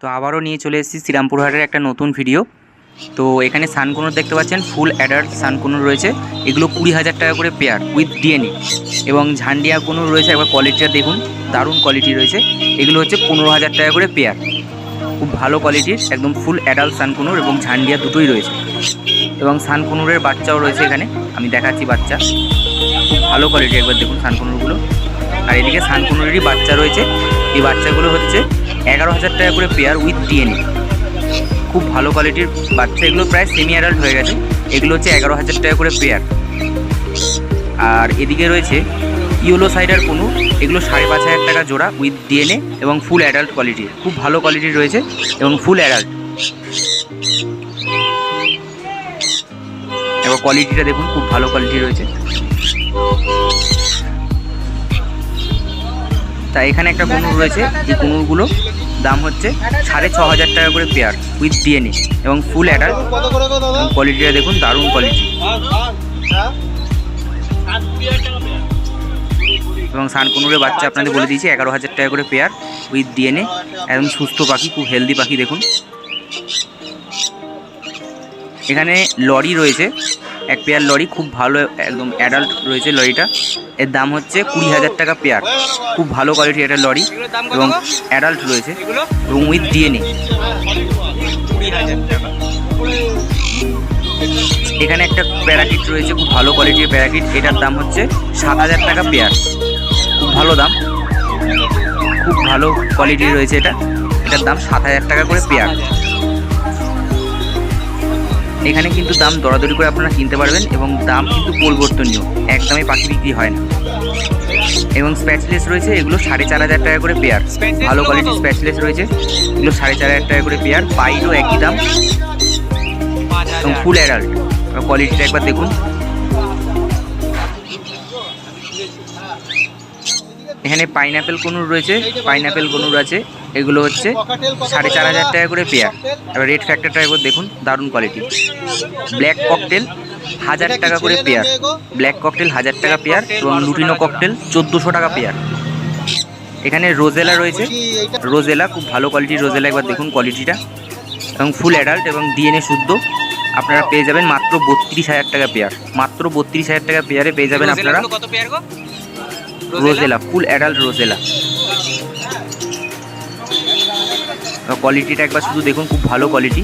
তো আবারও নিয়ে চলে এসেছি শ্রীরামপুর শ্রীরামপুরহাটের একটা নতুন ভিডিও তো এখানে সানকুনুর দেখতে পাচ্ছেন ফুল অ্যাডাল্ট সানকুনুর রয়েছে। এগুলো কুড়ি হাজার টাকা করে পেয়ার উইথ ডিএনএ এবং ঝান্ডিয়া কুনুর রয়েছে, একবার কোয়ালিটিটা দেখুন, দারুণ কোয়ালিটি রয়েছে। এগুলো হচ্ছে পনেরো হাজার টাকা করে পেয়ার খুব ভালো কোয়ালিটির একদম ফুল অ্যাডাল্ট সানকুনুর এবং ঝান্ডিয়া দুটোই রয়েছে। এবং সানকুনুরের বাচ্চাও রয়েছে এখানে, আমি দেখাচ্ছি বাচ্চা। খুব ভালো কোয়ালিটি একবার দেখুন সানকুনুরগুলো। আর এদিকে সানকুনুরেরই বাচ্চা রয়েছে। এই বাচ্চাগুলো হচ্ছে এগারো হাজার টাকা করে পেয়ার উইথ ডিএনএ খুব ভালো কোয়ালিটির বাচ্চা। এগুলো প্রায় সেমি অ্যাডাল্ট হয়ে গেছে। এগুলো হচ্ছে এগারো হাজার টাকা করে পেয়ার আর এদিকে রয়েছে ইয়েলো সাইডার কোনো এগুলো সাড়ে পাঁচ হাজার টাকা জোড়া উইথ ডিএনএ এবং ফুল অ্যাডাল্ট কোয়ালিটির খুব ভালো কোয়ালিটির রয়েছে এবং ফুল অ্যাডাল্ট এবার কোয়ালিটিটা দেখুন, খুব ভালো কোয়ালিটি রয়েছে। তা এখানে একটা কুনুর রয়েছে। এই কুনুরগুলো দাম হচ্ছে সাড়ে ছ হাজার টাকা করে পেয়ার উইথ ডিএনএ এবং ফুল এবং কোয়ালিটিটা দেখুন, দারুণ কোয়ালিটি এবং সানকুনুরের বাচ্চা আপনাদের বলে দিয়েছি, এগারো হাজার টাকা করে পেয়ার উইথ ডিএনএ একদম সুস্থ পাখি, খুব হেলদি পাখি দেখুন। এখানে লরি রয়েছে এক পেয়ার লরি, খুব ভালো একদম অ্যাডাল্ট রয়েছে লরিটা। এর দাম হচ্ছে কুড়ি হাজার টাকা পেয়ার। খুব ভালো কোয়ালিটি এটা লরি এবং অ্যাডাল্ট রয়েছে। এবং উইথ ডিএনএ এখানে একটা প্যারাকিট রয়েছে, খুব ভালো কোয়ালিটির প্যারাকিট এটার দাম হচ্ছে সাত হাজার টাকা পেয়ার। খুব ভালো দাম। খুব ভালো কোয়ালিটি রয়েছে এটা। এটার দাম সাত হাজার টাকা করে পেয়ার। এখানে কিন্তু দাম দরাদরি করে আপনারা কিনতে পারবেন এবং দাম কিন্তু পরিবর্তনীয়। একদমই পাখি বিক্রি হয় না। এবং স্প্যাচলেস রয়েছে, এগুলো সাড়ে চার হাজার টাকা করে পেয়ার ভালো কোয়ালিটির স্প্যাচলেস রয়েছে, এগুলো সাড়ে চার হাজার টাকা করে পেয়ার পাইরও একই দাম। এবং ফুল অ্যাডাল্ট কোয়ালিটিটা একবার দেখুন। এখানে পাইনাপেল কনুর রয়েছে পাইনাপেল কনুর আছে এগুলো হচ্ছে সাড়ে চার হাজার টাকা করে পেয়ার। এবার রেড ফ্যাক্টরটা একবার দেখুন দারুণ কোয়ালিটি ব্ল্যাক ককটেল হাজার টাকা করে পেয়ার। ব্ল্যাক ককটেল হাজার টাকা পেয়ার এবং লুটিনো ককটেল চোদ্দোশো টাকা পেয়ার। এখানে রোজেলা রয়েছে। রোজেলা খুব ভালো কোয়ালিটির রোজেলা একবার দেখুন কোয়ালিটিটা এবং ফুল অ্যাডাল্ট এবং ডিএনএ শুদ্ধ। আপনারা পেয়ে যাবেন মাত্র বত্রিশ হাজার টাকা পেয়ার। মাত্র বত্রিশ হাজার টাকা পেয়ারে পেয়ে যাবেন আপনারা। রোজেলা? Full adult rosella. কোয়ালিটিটা একবার শুধু দেখুন খুব ভালো কোয়ালিটি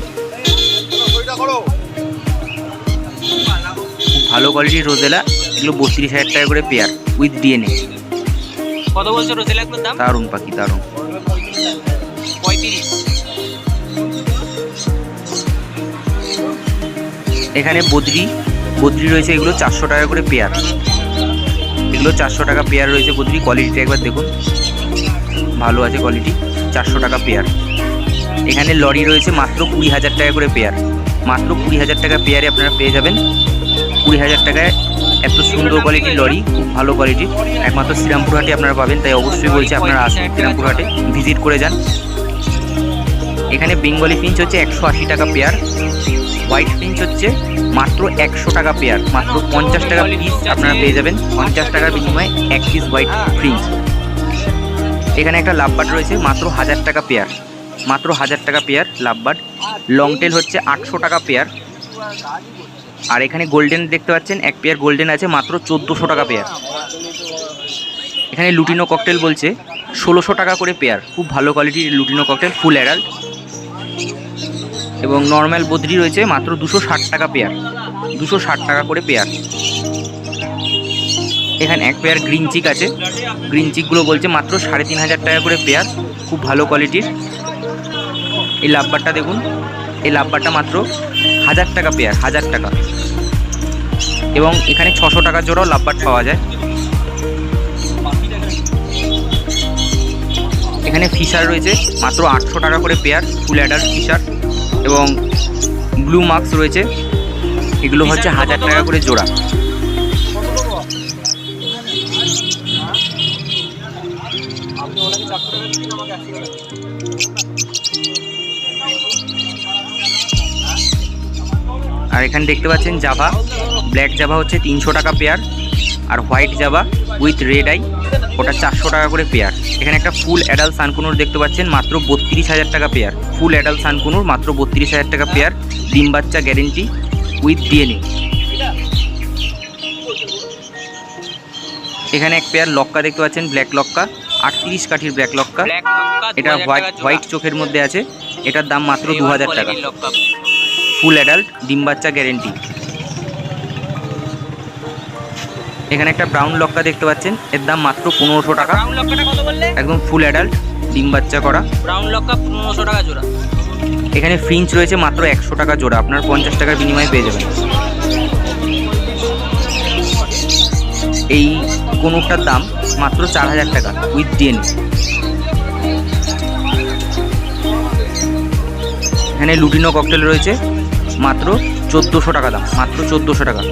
খুব ভালো কোয়ালিটির রোজেলা এগুলো বত্রিশ হাজার টাকা করে পেয়ার উইথ ডিএনএ কত বলছো দাম? দারুণ পাখি দারুণ। পঁয়ত্রিশ। এখানে বদ্রি বদ্রি রয়েছে এগুলো চারশো টাকা করে পেয়ার এগুলো চারশো টাকা পেয়ার রয়েছে বদ্রি কোয়ালিটিটা একবার দেখুন। ভালো আছে কোয়ালিটি চারশো টাকা পেয়ার এখানে লরি রয়েছে মাত্র কুড়ি হাজার টাকা করে পেয়ার মাত্র কুড়ি হাজার টাকা পেয়ারে আপনারা পেয়ে যাবেন। কুড়ি হাজার টাকায় এত সুন্দর কোয়ালিটির লরি, খুব ভালো কোয়ালিটির একমাত্র শ্রীরামপুরহাটে আপনারা পাবেন, তাই অবশ্যই বলছি আপনারা আসুন শ্রীরামপুরহাটে ভিজিট করে যান। এখানে বেঙ্গলি পিঞ্চ হচ্ছে একশো আশি টাকা পেয়ার হোয়াইট পিঞ্চ হচ্ছে মাত্র একশো টাকা পেয়ার মাত্র পঞ্চাশ টাকা পিস আপনারা পেয়ে যাবেন। পঞ্চাশ টাকার বিনিময়ে এক পিস হোয়াইট ফ্রিঞ্চ এখানে একটা লাভবার্ড রয়েছে, মাত্র হাজার টাকা পেয়ার মাত্র হাজার টাকা পেয়ার লাভবার্ড লং টেল হচ্ছে আটশো টাকা পেয়ার আর এখানে গোল্ডেন দেখতে পাচ্ছেন, এক পেয়ার গোল্ডেন আছে, মাত্র চোদ্দোশো টাকা পেয়ার এখানে লুটিনো ককটেল বলছে, ষোলোশো টাকা করে পেয়ার খুব ভালো কোয়ালিটির লুটিনো ককটেল ফুল অ্যাডাল্ট এবং নর্মাল বদ্রি রয়েছে মাত্র দুশো ষাট টাকা পেয়ার দুশো ষাট টাকা করে পেয়ার এখানে এক পেয়ার গ্রিন চিক আছে। গ্রিন চিকগুলো বলছে মাত্র সাড়ে তিন হাজার টাকা করে পেয়ার খুব ভালো কোয়ালিটির এই লাভবারটা দেখুন। এই লাভবারটা মাত্র হাজার টাকা পেয়ার হাজার টাকা। এবং এখানে ছশো টাকা জোড়াও লাভবার পাওয়া যায়। এখানে ফিশার রয়েছে মাত্র আটশো টাকা করে পেয়ার ফুল অ্যাডাল্ট ফিশার এবং ব্লু মার্কস রয়েছে। এগুলো হচ্ছে হাজার টাকা করে জোড়া। আর এখানে দেখতে পাচ্ছেন জাভা ব্ল্যাক জাভা হচ্ছে তিনশো টাকা pair R white Java with red eye ওটা চারশো টাকা করে পেয়ার এখানে একটা ফুল অ্যাডাল্ট সানকুনুর দেখতে পাচ্ছেন মাত্র বত্রিশ হাজার টাকা পেয়ার ফুল অ্যাডাল্ট সানকুনুর মাত্র বত্রিশ হাজার টাকা পেয়ার ডিম বাচ্চা গ্যারেন্টি উইথ ডিএনএ এখানে এক পেয়ার লক্কা দেখতে পাচ্ছেন ব্ল্যাক লক্কা আটত্রিশ কাঠির ব্ল্যাক লক্কা। ব্ল্যাক লক্কা এটা হোয়াইট হোয়াইট চোখের মধ্যে আছে। এটার দাম মাত্র দু হাজার টাকা। ফুল অ্যাডাল্ট ডিম বাচ্চা গ্যারেন্টি এখানে একটা ব্রাউন লক্কা দেখতে পাচ্ছেন। এর দাম মাত্র পনেরোশো টাকা। ব্রাউন লক্কাটা কত বললে? একদম ফুল অ্যাডাল্ট ডিম বাচ্চা করা। ব্রাউন লক্কা পনেরোশো টাকা জোড়া। এখানে ফ্রিঞ্চ রয়েছে মাত্র একশো টাকা জোড়া। আপনার পঞ্চাশ টাকার বিনিময়ে পেয়ে যাবেন। এই কোনোটার দাম মাত্র চার হাজার টাকা উইথ ডিএনএ এখানে লুটিনো ককটেল রয়েছে মাত্র চোদ্দোশো টাকা দাম মাত্র চোদ্দোশো টাকা।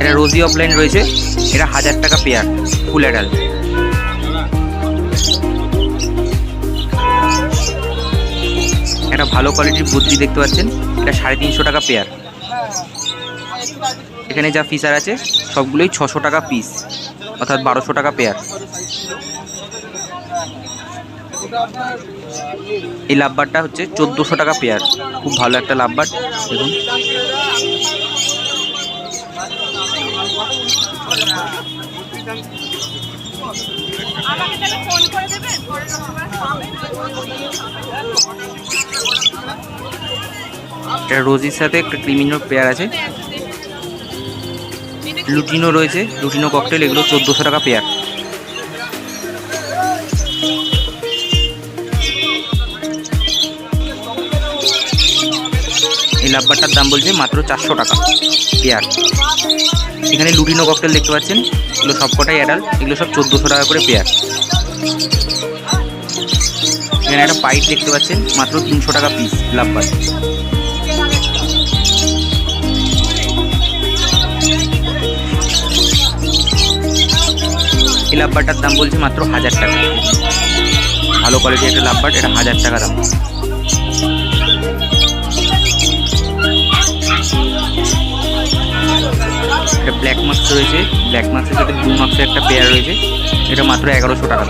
এটা রোজি অফলাইন রয়েছে। এটা হাজার টাকা পেয়ার ফুল অ্যাডাল্ট একটা ভালো কোয়ালিটির বুদ্ধি দেখতে পাচ্ছেন। এটা সাড়ে তিনশো টাকা পেয়ার এখানে যা ফিচার আছে, সবগুলোই ছশো টাকা পিস অর্থাৎ বারোশো টাকা পেয়ার এই লাভবারটা হচ্ছে চোদ্দোশো টাকা পেয়ার খুব ভালো একটা লাভবার দেখুন। আমাকে এটা রোজির সাথে একটা ক্রিমিনোর পেয়ার আছে। লুটিনো রয়েছে। লুটিনো ককটেল এগুলো চোদ্দোশো টাকা পেয়ার লাভবারটার দাম বলছে মাত্র চারশো টাকা। পেয়ার। এখানে লুটিনো ককটেল দেখতে পাচ্ছেন। এগুলো সবকটাই অ্যাডাল্ট এগুলো সব চোদ্দোশো টাকা করে পেয়ার। এখানে একটা পাইপ দেখতে পাচ্ছেন, মাত্র তিনশো টাকা পিস লাভবার এই লাভবারটার দাম বলছে মাত্র হাজার টাকা। ভালো কোয়ালিটি একটা লাভবার এটা হাজার টাকা দাম। এটা ব্ল্যাক মাছ রয়েছে। ব্ল্যাক মাছের সাথে ব্লু মাছের একটা পেয়ার রয়েছে। এটা মাত্র এগারোশো টাকা।